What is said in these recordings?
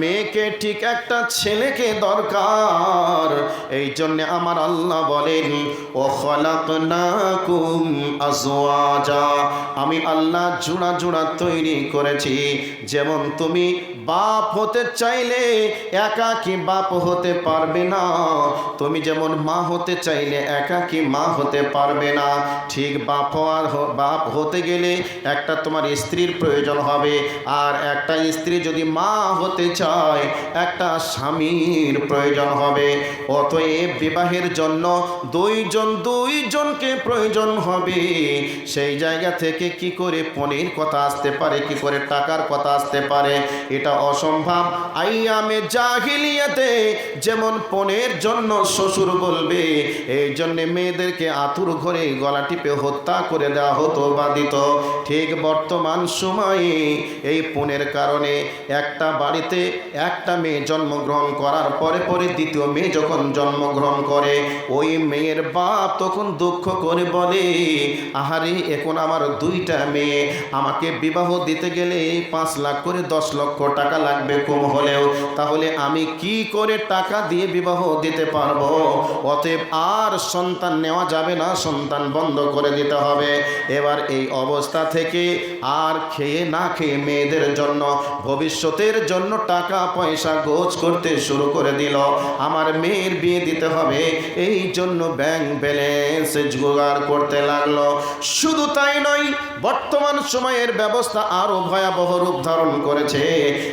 মেয়েকে ঠিক একটা ছেলেকে দরকার। এই জন্যে আমার আল্লাহ বলেন, ও খলাকনাকুম আজওয়াজা। আমি আল্লাহ জোড়া জোড়া তৈরি করেছি। যেমন তুমি বাপ হতে চাইলে একা কি বাপ হতে পারবে না? তুমি যেমন মা হতে চাইলে একাকী মা হতে পারবে না? ঠিক বাপ হ- বাপ হতে গেলে একটা তোমার স্ত্রীর প্রয়োজন হবে। আর একটা স্ত্রী যদি মা হতে চায় একটা স্বামীর প্রয়োজন হবে। অতএব বিবাহের জন্য দুইজন দুইজনকে প্রয়োজন হবে। সেই জায়গা থেকে কি করে পনির কথা আসতে পারে, কি করে টাকার কথা আসতে পারে, এটা অসম্ভব। আইয়ামে জাহিলিয়াতে যেমন পনেরো জন্য শ্বশুর বলবে, এই জন্যে মেয়েদেরকে আতুর ঘরে গলা টিপে হত্যা করে দেওয়া হতো বা দিত ঠিক বর্তমান সময়ে এই পনেরো কারণে একটা বাড়িতে একটা মেয়ে জন্মগ্রহণ করার পরে পরে দ্বিতীয় মেয়ে যখন জন্মগ্রহণ করে, ওই মেয়ের বাপ তখন দুঃখ করে বলে, আহারে, এখন আমার দুইটা মেয়ে, আমাকে বিবাহ দিতে গেলে পাঁচ লাখ করে দশ লক্ষ টাকা লাগবে কম হলেও, তাহলে আমি কি করে টাকা দিয়ে বিবাহ দিতে পারব? অতএব আর সন্তান নেওয়া যাবে না, সন্তান বন্ধ করে দিতে হবে। এবার এই অবস্থা থেকে আর খেয়ে না খেয়ে মেয়েদের জন্য, ভবিষ্যতের জন্য টাকা পয়সা গোছ করতে শুরু করে দিল। আমার মেয়ের বিয়ে দিতে হবে। এই জন্য ব্যাংক ব্যালেন্স জোগাড় করতে লাগল। শুধু তাই নয়, বর্তমান সময়ের ব্যবস্থা আরও ভয়াবহ রূপ ধারণ করেছে।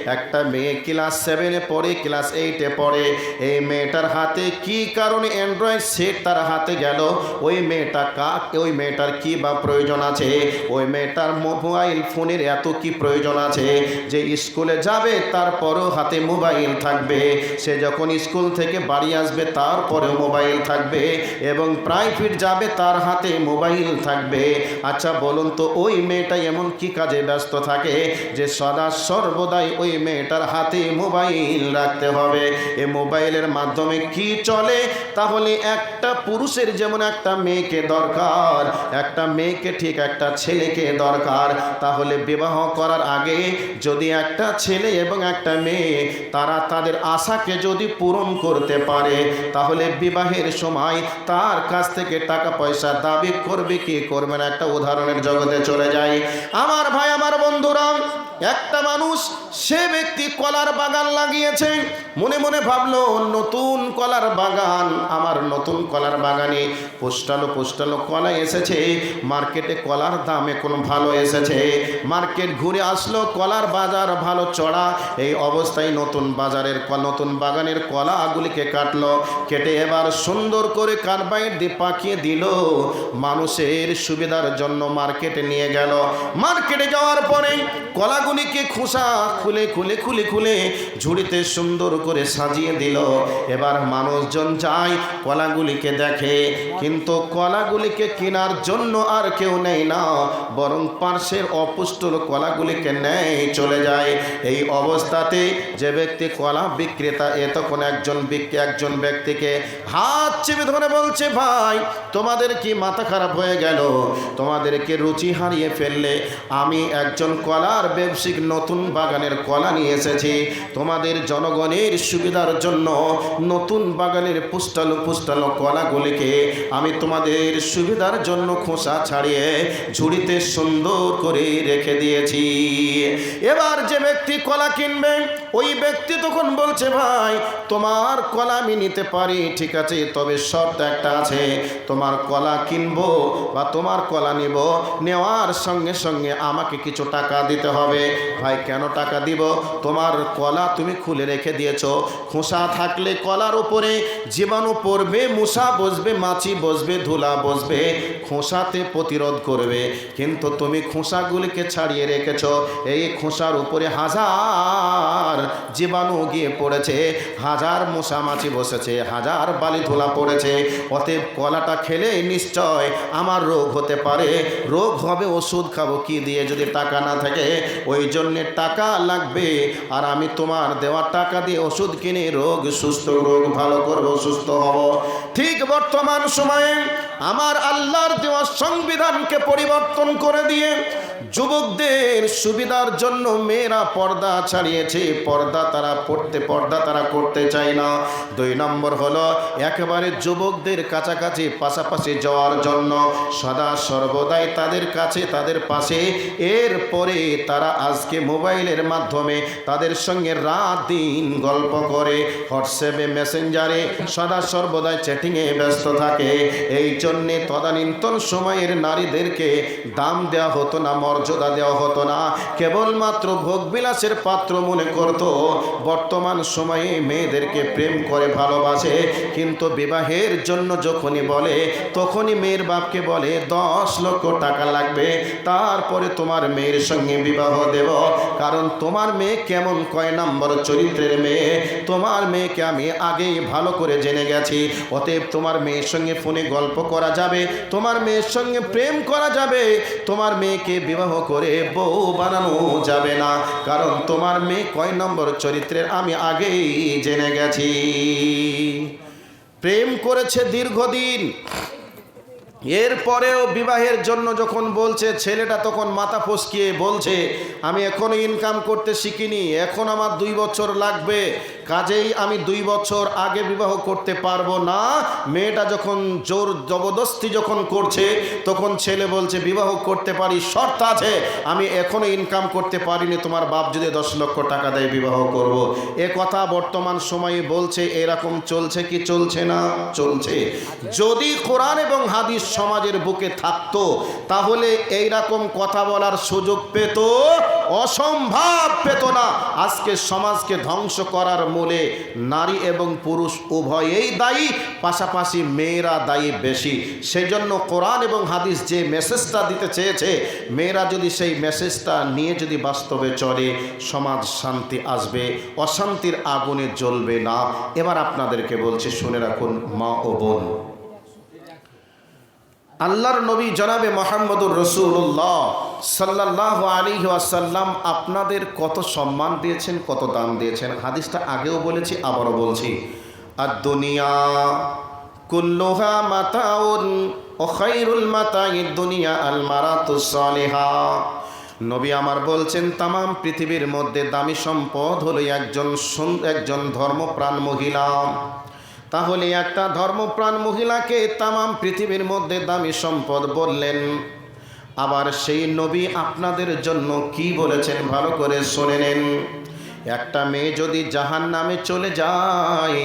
একটা মেয়ে ক্লাস সেভেনে পড়ে ক্লাস এইটে পড়ে। এই মেয়েটার হাতে কি কারণে অ্যান্ড্রয়েড সেট তার হাতে গেল? ওই মেয়েটা কাক ওই মেয়েটার কি বা প্রয়োজন আছে? ওই মেয়েটার মোবাইল ফোনের এত কি প্রয়োজন আছে? যে স্কুলে যাবে তারপরেও হাতে মোবাইল থাকবে। সে যখন স্কুল থেকে বাড়ি আসবে, তারপরেও মোবাইল থাকবে এবং প্রাইভেট যাবে, তার হাতে মোবাইল থাকবে। আচ্ছা বলুন তো, ওই মেয়েটা এমন কি কাজে ব্যস্ত থাকে যে সদা সর্বদাই ওই মেয়েটার হাতে মোবাইল রাখতে হবে? এ মোবাইলের মাধ্যমে কি চলে? তাহলে একটা পুরুষের যেমন একটা মেয়েকে দরকার, একটা মেয়েকে ঠিক একটা ছেলেকে দরকার। তাহলে বিবাহ করার আগে যদি একটা ছেলে এবং একটা মেয়ে তারা তাদের আশাকে যদি পূরণ করতে পারে, তাহলে বিবাহের সময় তার কাছ থেকে টাকা পয়সা দাবি করবে, কি করবে না? একটা উদাহরণের জগতে চলে যায় আমার ভাই, আমার বন্ধুরা একটা মানুষ সে ব্যক্তি কলার বাগান লাগিয়েছে। মনে মনে ভাবলো, নতুন কলার বাগান, আমার নতুন কলার বাগানে পোস্টালো পোস্টালো কলা এসেছে। মার্কেটে কলার দাম এখন ভালো এসেছে। মার্কেট ঘুরে আসলো, কলার বাজার ভালো চড়া। এই অবস্থায় নতুন বাজারের নতুন বাগানের কলাগুলিকে কাটলো। কেটে এবার সুন্দর করে কার্বাইড দিয়ে পাকিয়ে দিল। মানুষের সুবিধার জন্য মার্কেটে নিয়ে গেল। মার্কেটে যাওয়ার পরে কলাগুলিকে খোসা খুলে খুলে খুলে খুলে ঝুড়িতে সুন্দর করে সাজিয়ে দিল। এবার মানুষজন যায় কলাগুলিকে দেখে, কিন্তু কলাগুলিকে কেনার জন্য আর কেউ নেয় না, বরং পার্শ্বের অপুষ্টর কলাগুলিকে নেয়, চলে যায়। এই অবস্থাতে যে ব্যক্তি কলা বিক্রেতা, এ তখন একজন একজন ব্যক্তিকে হাত চেপে ধরে বলছে, ভাই, তোমাদের কি মাথা খারাপ হয়ে গেল? তোমাদেরকে রুচি হারিয়ে ফেললে আমি একজন কলার ব্যবসায়িক নতুন বাগানের কলা নিয়ে এসেছি। তোমাদের জনগণের সুবিধার জন্য নতুন বাগানের পুষ্টালো পুষ্টালো কলাগুলিকে আমি তোমাদের সুবিধার জন্য খোসা ছাড়িয়ে ঝুড়িতে সুন্দর করে রেখে দিয়েছি। এবার যে ব্যক্তি কলা কিনবে, ওই ব্যক্তি তখন বলছে, ভাই, তোমার কলা আমি নিতে পারি, ঠিক আছে, তবে শর্ত একটা আছে। তোমার কলা কিনবো বা তোমার কলা নিব, নেওয়ার সঙ্গে সঙ্গে আমাকে কিছু টাকা দিতে হবে। ভাই, কেন টাকা দিব? তোমার কলা তুমি খুলে রেখে দিয়েছ। খোসা থাকলে কলার উপরে, জীবাণু পড়বে মশা বসবে, মাছি বসবে, ধুলা বসবে, খোসাতে প্রতিরোধ করবে। কিন্তু তুমি খোসাগুলিকে ছাড়িয়ে রেখেছো। এই খোসার উপরে হাজার জীবাণু গিয়ে পড়েছে, হাজার মশা মাছি বসেছে, হাজার বালি ধুলা পড়েছে। অতএব কলাটা খেলে নিশ্চয় আমার রোগ হতে পারে। রোগ হবে, ওষুধ খাব, কি দিয়ে যদি টাকা না থাকে, ওই জন্যে টাকা লাগবে। আর আমি তোমার দেওয়া টাকা দিয়ে ওষুধ কিনে রোগ, সুস্থ রোগ ভালো করব, সুস্থ হব। ঠিক বর্তমান সময়ে আমার আল্লাহর দেওয়া সংবিধানকে পরিবর্তন করে দিয়ে যুবকদের সুবিধার জন্য মেয়েরা পর্দা ছাড়িয়েছে, পর্দা তারা পড়তে, পর্দা তারা করতে চায় না। দুই নম্বর হলো, একেবারে যুবকদের কাছাকাছি, পাশাপাশি যাওয়ার জন্য সদা সর্বদাই তাদের কাছে, তাদের পাশে। এরপরে তারা আজকে মোবাইলের মাধ্যমে তাদের সঙ্গে রাত দিন গল্প করে, হোয়াটসঅ্যাপে, মেসেঞ্জারে সদা সর্বদাই চ্যাটিংয়ে ব্যস্ত থাকে। এই জন্যে তদানীন্তন সময়ের নারীদেরকে দাম দেওয়া হতো না, মর্যাদা দেওয়া হতো না। কেবলমাত্র ভোগবিলাসের পাত্র মনে করত, বর্তমান সময়ে মেয়েদেরকে প্রেম করে ভালোবাসে। কিন্তু বিবাহের জন্য যখনই বলে, তখনই মেয়ের বাপকে বলে, দশ লক্ষ টাকা লাগবে, তারপরে তোমার মেয়ের সঙ্গে বিবাহ দেব। কারণ তোমার মেয়ে কেমন কয় নম্বর চরিত্রের মেয়ে। তোমার মেয়েকে আমি আগেই ভালো করে জেনে গেছি। অতএব তোমার মেয়ের সঙ্গে ফোনে গল্প করা যাবে, তোমার মেয়ের সঙ্গে প্রেম করা যাবে, তোমার মেয়েকে বিবাহ করে বউ বানানো যাবে না। কারণ তোমার মেয়ে কয় নম্বর চরিত্রের আমি আগেই জেনে গেছি। প্রেম করেছে দীর্ঘদিন। এরপরেও বিবাহের জন্য যখন বলছে, ছেলেটা তখন মাথা ফসকিয়ে বলছে, আমি এখনও ইনকাম করতে শিখিনি, এখন আমার দুই বছর লাগবে। কাজেই আমি দুই বছর আগে বিবাহ করতে পারব না। মেয়েটা যখন জোর জবরদস্তি যখন করছে, তখন ছেলে বলছে, বিবাহ করতে পারি শর্ত আছে। আমি এখনও ইনকাম করতে পারিনি, তোমার বাপ যদি দশ লক্ষ টাকা দেয়, বিবাহ করব। এ কথা বর্তমান সময়ে বলছে, এরকম চলছে কি চলছে না? চলছে। যদি কোরআন এবং হাদিস সমাজের বুকে থাকতো, তাহলে এইরকম কথা বলার সুযোগ পেত অসম্ভব পেত না আজকে সমাজকে ধ্বংস করার মূলে নারী এবং পুরুষ উভয়েই দায়ী, পাশাপাশি মেয়েরা দায়ী বেশি। সেই জন্য কোরআন এবং হাদিস যে মেসেজটা দিতে চেয়েছে, মেয়েরা যদি সেই মেসেজটা নিয়ে যদি বাস্তবে চলে, সমাজ শান্তি আসবে, অশান্তির আগুনে জ্বলবে না। এবার আপনাদেরকে বলছি, শুনে রাখুন, মা ও বোন। আল্লাহর নবী জনাবে মোহাম্মদুর রসুল্লাহ সাল্লাহ আলী আসাল্লাম আপনাদের কত সম্মান দিয়েছেন, কত দাম দিয়েছেন? হাদিসটা আগেও বলেছি, আবারও বলছি। আর দুনিয়া কুল্লুহা মাতাউন ও খৈরুল মাতাই দুনিয়া আল মারাতুসালেহা নবী আমার বলছেন, তামাম পৃথিবীর মধ্যে দামি সম্পদ হলো একজন একজন ধর্মপ্রাণ মহিলা। তাহলে একটা ধর্মপ্রাণ মহিলাকে তামাম পৃথিবীর মধ্যে দামি সম্পদ বললেন। আবার সেই নবী আপনাদের জন্য কি বলেছেন ভালো করে শুনে নেন। একটা মেয়ে যদি জাহান নামে চলে যায়